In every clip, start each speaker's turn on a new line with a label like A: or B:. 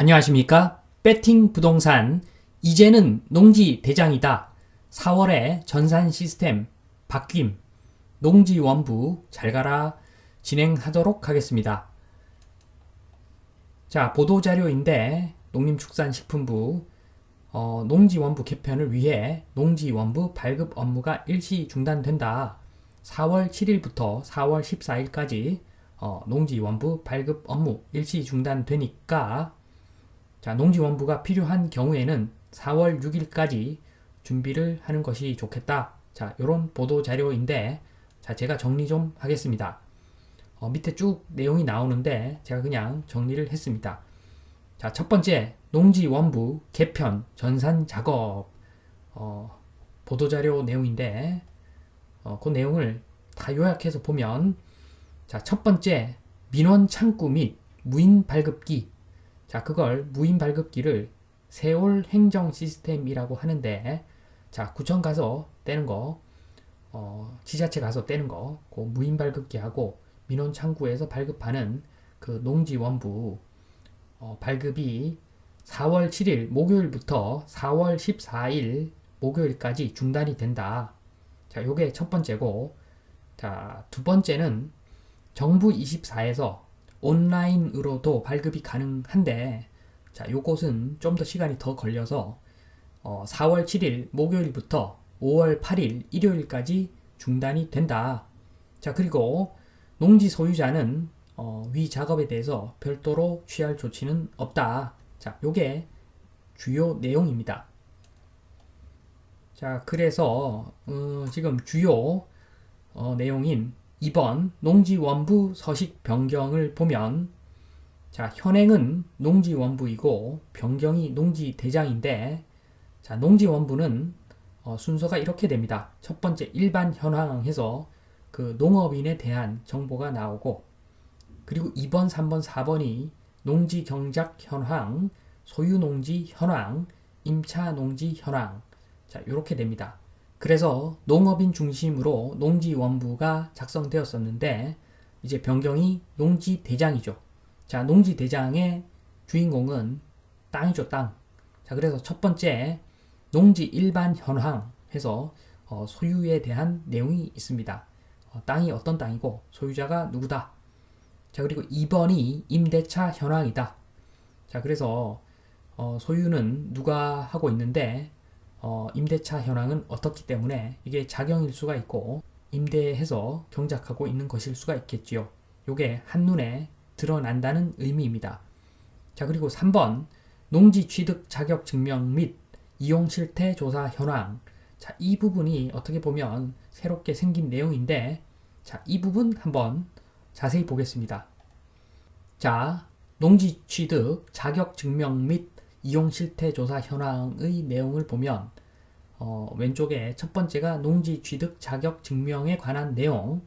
A: 안녕하십니까? 배팅 부동산 이제는 농지 대장이다. 4월에 전산 시스템 바뀜 농지 원부 잘 가라 진행하도록 하겠습니다. 자 보도 자료인데 농림축산식품부 어, 농지 원부 개편을 위해 농지 원부 발급 업무가 일시 중단된다. 4월 7일부터 4월 14일까지 어, 농지 원부 발급 업무 일시 중단되니까 자, 농지원부가 필요한 경우에는 4월 6일까지 준비를 하는 것이 좋겠다. 자, 요런 보도 자료인데, 자, 제가 정리 좀 하겠습니다. 어, 밑에 쭉 내용이 나오는데, 제가 그냥 정리를 했습니다. 자, 첫 번째, 농지원부 개편 전산 작업, 어, 보도 자료 내용인데, 어, 그 내용을 다 요약해서 보면, 자, 첫 번째, 민원 창구 및 무인 발급기, 자, 그걸 무인 발급기를 세월 행정 시스템이라고 하는데, 자, 구청 가서 떼는 거, 어, 지자체 가서 떼는 거, 그 무인 발급기하고 민원 창구에서 발급하는 그 농지 원부 어, 발급이 4월 7일 목요일부터 4월 14일 목요일까지 중단이 된다. 자, 요게 첫 번째고, 자, 두 번째는 정부 24에서 온라인으로도 발급이 가능한데 자, 요것은 좀 더 시간이 더 걸려서 어, 4월 7일 목요일부터 5월 8일 일요일까지 중단이 된다. 자, 그리고 농지 소유자는 어, 위 작업에 대해서 별도로 취할 조치는 없다. 자, 요게 주요 내용입니다. 자, 그래서 어, 지금 주요 어, 내용인 2번 농지 원부 서식 변경을 보면 자 현행은 농지 원부이고 변경이 농지 대장인데 자 농지 원부는 어, 순서가 이렇게 됩니다. 첫 번째 일반 현황에서 그 농업인에 대한 정보가 나오고 그리고 2번, 3번, 4번이 농지 경작 현황, 소유 농지 현황, 임차 농지 현황 자 이렇게 됩니다. 그래서 농업인 중심으로 농지 원부가 작성되었었는데 이제 변경이 농지 대장이죠. 자, 농지 대장의 주인공은 땅이죠, 땅. 자, 그래서 첫 번째 농지 일반 현황 해서 어, 소유에 대한 내용이 있습니다. 어, 땅이 어떤 땅이고 소유자가 누구다. 자, 그리고 2번이 임대차 현황이다. 자, 그래서 어, 소유는 누가 하고 있는데 어, 임대차 현황은 어떻기 때문에 이게 작용일 수가 있고 임대해서 경작하고 있는 것일 수가 있겠지요. 요게 한눈에 드러난다는 의미입니다. 자, 그리고 3번 농지 취득 자격 증명 및 이용 실태 조사 현황. 자, 이 부분이 어떻게 보면 새롭게 생긴 내용인데 자, 이 부분 한번 자세히 보겠습니다. 자, 농지 취득 자격 증명 및 이용 실태 조사 현황의 내용을 보면 어, 왼쪽에 첫 번째가 농지 취득 자격 증명에 관한 내용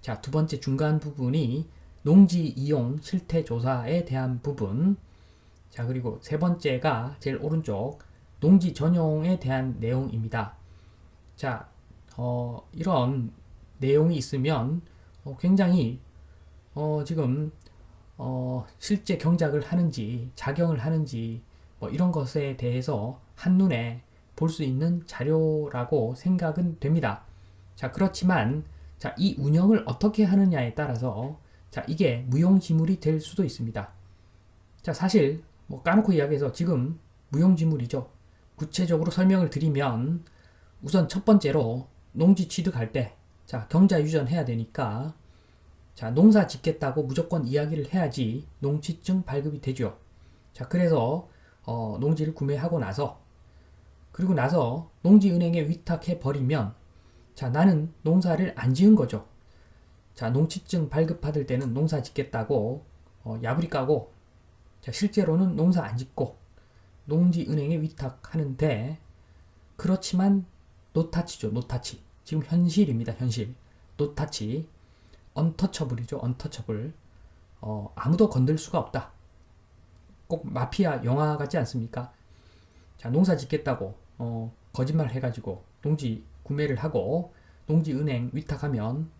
A: 자, 두 번째 중간 부분이 농지 이용 실태 조사에 대한 부분 자, 그리고 세 번째가 제일 오른쪽 농지 전용에 대한 내용입니다. 자, 어, 이런 내용이 있으면 어, 굉장히 어, 지금 어, 실제 경작을 하는지 작용을 하는지 뭐 이런 것에 대해서 한눈에 볼 수 있는 자료라고 생각은 됩니다. 자, 그렇지만 자, 이 운영을 어떻게 하느냐에 따라서 자, 이게 무용지물이 될 수도 있습니다. 자, 사실 뭐 까놓고 이야기해서 지금 무용지물이죠. 구체적으로 설명을 드리면 우선 첫 번째로 농지 취득할 때 자, 경자 유전해야 되니까 자, 농사 짓겠다고 무조건 이야기를 해야지 농지증 발급이 되죠. 자, 그래서 어, 농지를 구매하고 나서 그리고 나서 농지은행에 위탁해 버리면 자 나는 농사를 안 지은 거죠. 자 농지증 발급받을 때는 농사 짓겠다고 어, 야부리 까고 자 실제로는 농사 안 짓고 농지은행에 위탁하는데 그렇지만 노타치죠 노타치. 지금 현실입니다 현실. 노타치. 언터처블이죠 언터처블. 어, 아무도 건들 수가 없다 꼭 마피아 영화 같지 않습니까? 자, 농사 짓겠다고 어, 거짓말 해가지고 농지 구매를 하고 농지 은행 위탁하면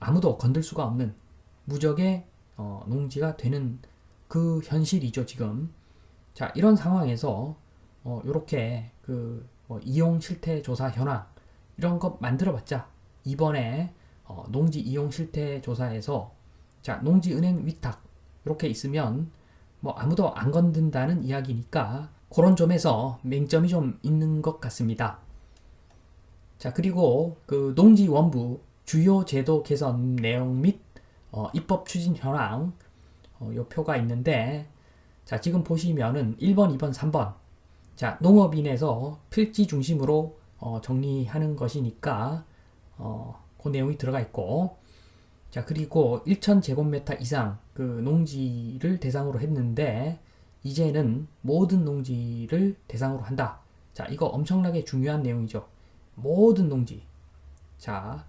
A: 아무도 건들 수가 없는 무적의 어, 농지가 되는 그 현실이죠 지금. 자, 이런 상황에서 어, 요렇게 그 뭐, 이용 실태 조사 현황 이런 거 만들어 봤자 이번에 어, 농지 이용 실태 조사에서 자, 농지 은행 위탁 이렇게 있으면 뭐 아무도 안 건든다는 이야기니까 그런 점에서 맹점이 좀 있는 것 같습니다. 자, 그리고 그 농지 원부 주요 제도 개선 내용 및 어, 입법 추진 현황 어, 요 표가 있는데 자, 지금 보시면은 1번, 2번, 3번 자, 농업인에서 필지 중심으로 어, 정리하는 것이니까 어, 그 내용이 들어가 있고 자, 그리고 1,000제곱미터 이상 그 농지를 대상으로 했는데 이제는 모든 농지를 대상으로 한다. 자, 이거 엄청나게 중요한 내용이죠. 모든 농지. 자,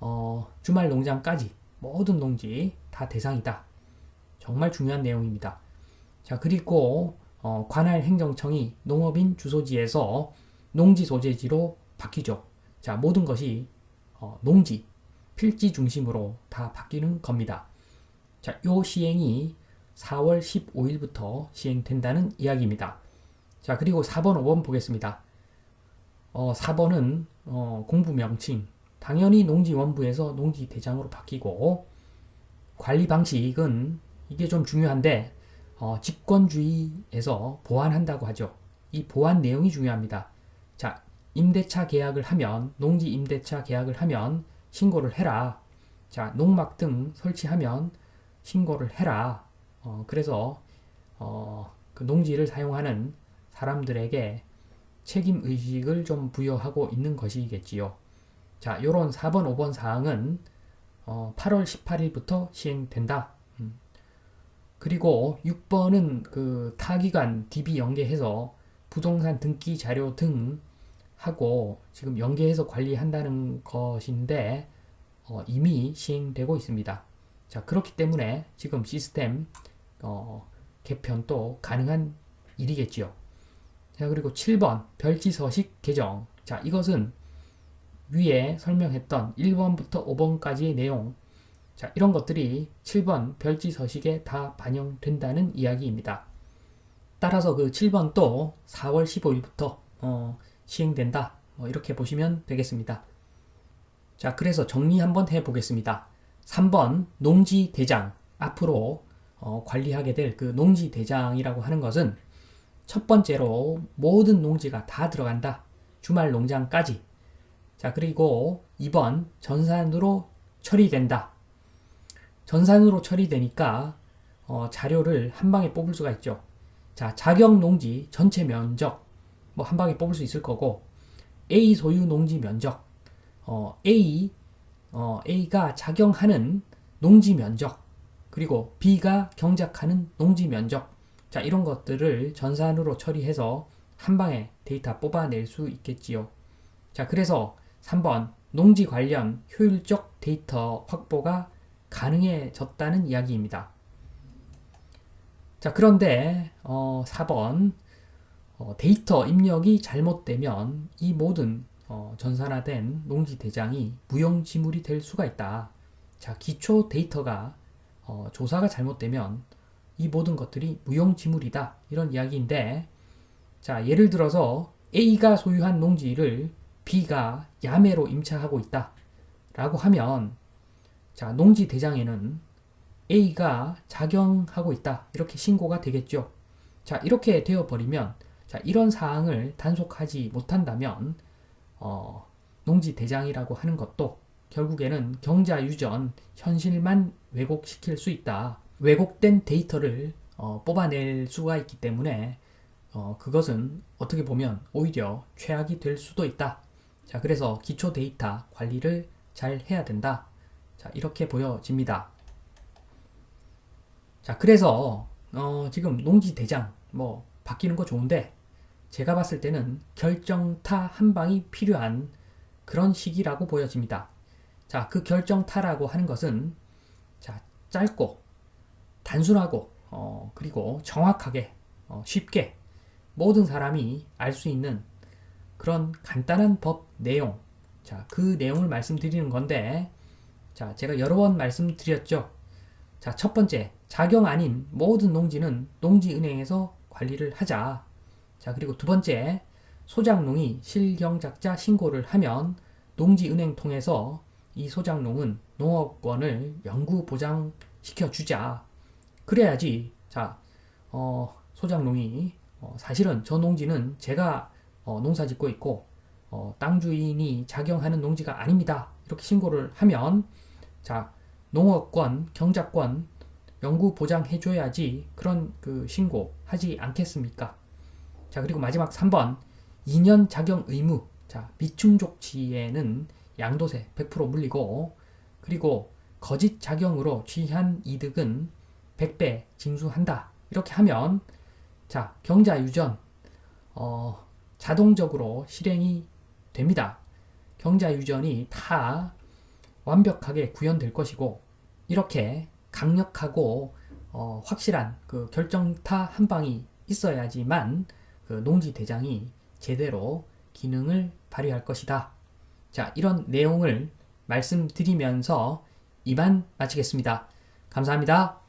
A: 어, 주말 농장까지 모든 농지 다 대상이다. 정말 중요한 내용입니다. 자, 그리고 어, 관할 행정청이 농업인 주소지에서 농지 소재지로 바뀌죠. 자, 모든 것이 어, 농지, 필지 중심으로 다 바뀌는 겁니다. 자, 요 시행이 4월 15일부터 시행된다는 이야기입니다. 자, 그리고 4번, 5번 보겠습니다. 어, 4번은 어, 공부 명칭. 당연히 농지원부에서 농지대장으로 바뀌고 관리 방식은 이게 좀 중요한데 어, 집권주의에서 보완한다고 하죠. 이 보완 내용이 중요합니다. 자, 임대차 계약을 하면 농지 임대차 계약을 하면 신고를 해라. 자, 농막 등 설치하면 신고를 해라. 어, 그래서 어, 그 농지를 사용하는 사람들에게 책임 의식을 좀 부여하고 있는 것이겠지요. 자, 요런 4번, 5번 사항은 어, 8월 18일부터 시행된다. 음. 그리고 6번은 그 타기관 DB 연계해서 부동산 등기 자료 등 하고 지금 연계해서 관리한다는 것인데 어, 이미 시행되고 있습니다. 자, 그렇기 때문에 지금 시스템 어, 개편도 가능한 일이겠지요. 자, 그리고 7번 별지 서식 개정. 자, 이것은 위에 설명했던 1번부터 5번까지의 내용. 자, 이런 것들이 7번 별지 서식에 다 반영된다는 이야기입니다. 따라서 그 7번도 4월 15일부터 어, 시행된다. 뭐 이렇게 보시면 되겠습니다. 자, 그래서 정리 한번 해 보겠습니다. 3번 농지 대장 앞으로 어, 관리하게 될 그 농지 대장이라고 하는 것은 첫 번째로 모든 농지가 다 들어간다. 주말 농장까지. 자, 그리고 2번 전산으로 처리된다. 전산으로 처리되니까 어, 자료를 한 방에 뽑을 수가 있죠. 자, 자격 농지 전체 면적 뭐 한 방에 뽑을 수 있을 거고 A 소유 농지 면적 어, A 어, A가 작용하는 농지 면적 그리고 B가 경작하는 농지 면적 자 이런 것들을 전산으로 처리해서 한 방에 데이터 뽑아낼 수 있겠지요. 자 그래서 3번 농지 관련 효율적 데이터 확보가 가능해졌다는 이야기입니다. 자 그런데 어, 4번 어, 데이터 입력이 잘못되면 이 모든 어, 전산화된 농지 대장이 무용지물이 될 수가 있다. 자 기초 데이터가 어, 조사가 잘못되면 이 모든 것들이 무용지물이다. 이런 이야기인데 자 예를 들어서 A가 소유한 농지를 B가 야매로 임차하고 있다. 라고 하면 자 농지 대장에는 A가 작용하고 있다. 이렇게 신고가 되겠죠. 자 이렇게 되어 버리면 자 이런 사항을 단속하지 못한다면 어, 농지 대장이라고 하는 것도 결국에는 경자 유전 현실만 왜곡시킬 수 있다. 왜곡된 데이터를 어, 뽑아낼 수가 있기 때문에 어, 그것은 어떻게 보면 오히려 최악이 될 수도 있다. 자, 그래서 기초 데이터 관리를 잘 해야 된다. 자, 이렇게 보여집니다. 자, 그래서 어, 지금 농지 대장 뭐 바뀌는 거 좋은데 제가 봤을 때는 결정타 한 방이 필요한 그런 시기라고 보여집니다. 자, 그 결정타라고 하는 것은 자, 짧고 단순하고 어, 그리고 정확하게 어, 쉽게 모든 사람이 알 수 있는 그런 간단한 법 내용. 자, 그 내용을 말씀드리는 건데 자, 제가 여러 번 말씀드렸죠. 자, 첫 번째, 자경 아닌 모든 농지는 농지은행에서 관리를 하자. 자, 그리고 두 번째, 소장농이 실경작자 신고를 하면 농지은행 통해서 이 소장농은 농업권을 영구 보장시켜 주자. 그래야지, 자, 어, 소장농이 어, 사실은 저 농지는 제가 어, 농사 짓고 있고 어, 땅 주인이 작용하는 농지가 아닙니다. 이렇게 신고를 하면 자 농업권, 경작권 영구 보장해줘야지 그런 그 신고 하지 않겠습니까? 자 그리고 마지막 3번. 2년 작용 의무. 자 미충족지에는 양도세 100% 물리고 그리고 거짓 작용으로 취한 이득은 100배 징수한다. 이렇게 하면 자 경자 유전 어, 자동적으로 실행이 됩니다. 경자 유전이 다 완벽하게 구현될 것이고 이렇게 강력하고 어, 확실한 그 결정타 한 방이 있어야지만 그 농지 대장이 제대로 기능을 발휘할 것이다. 자, 이런 내용을 말씀드리면서 이만 마치겠습니다. 감사합니다.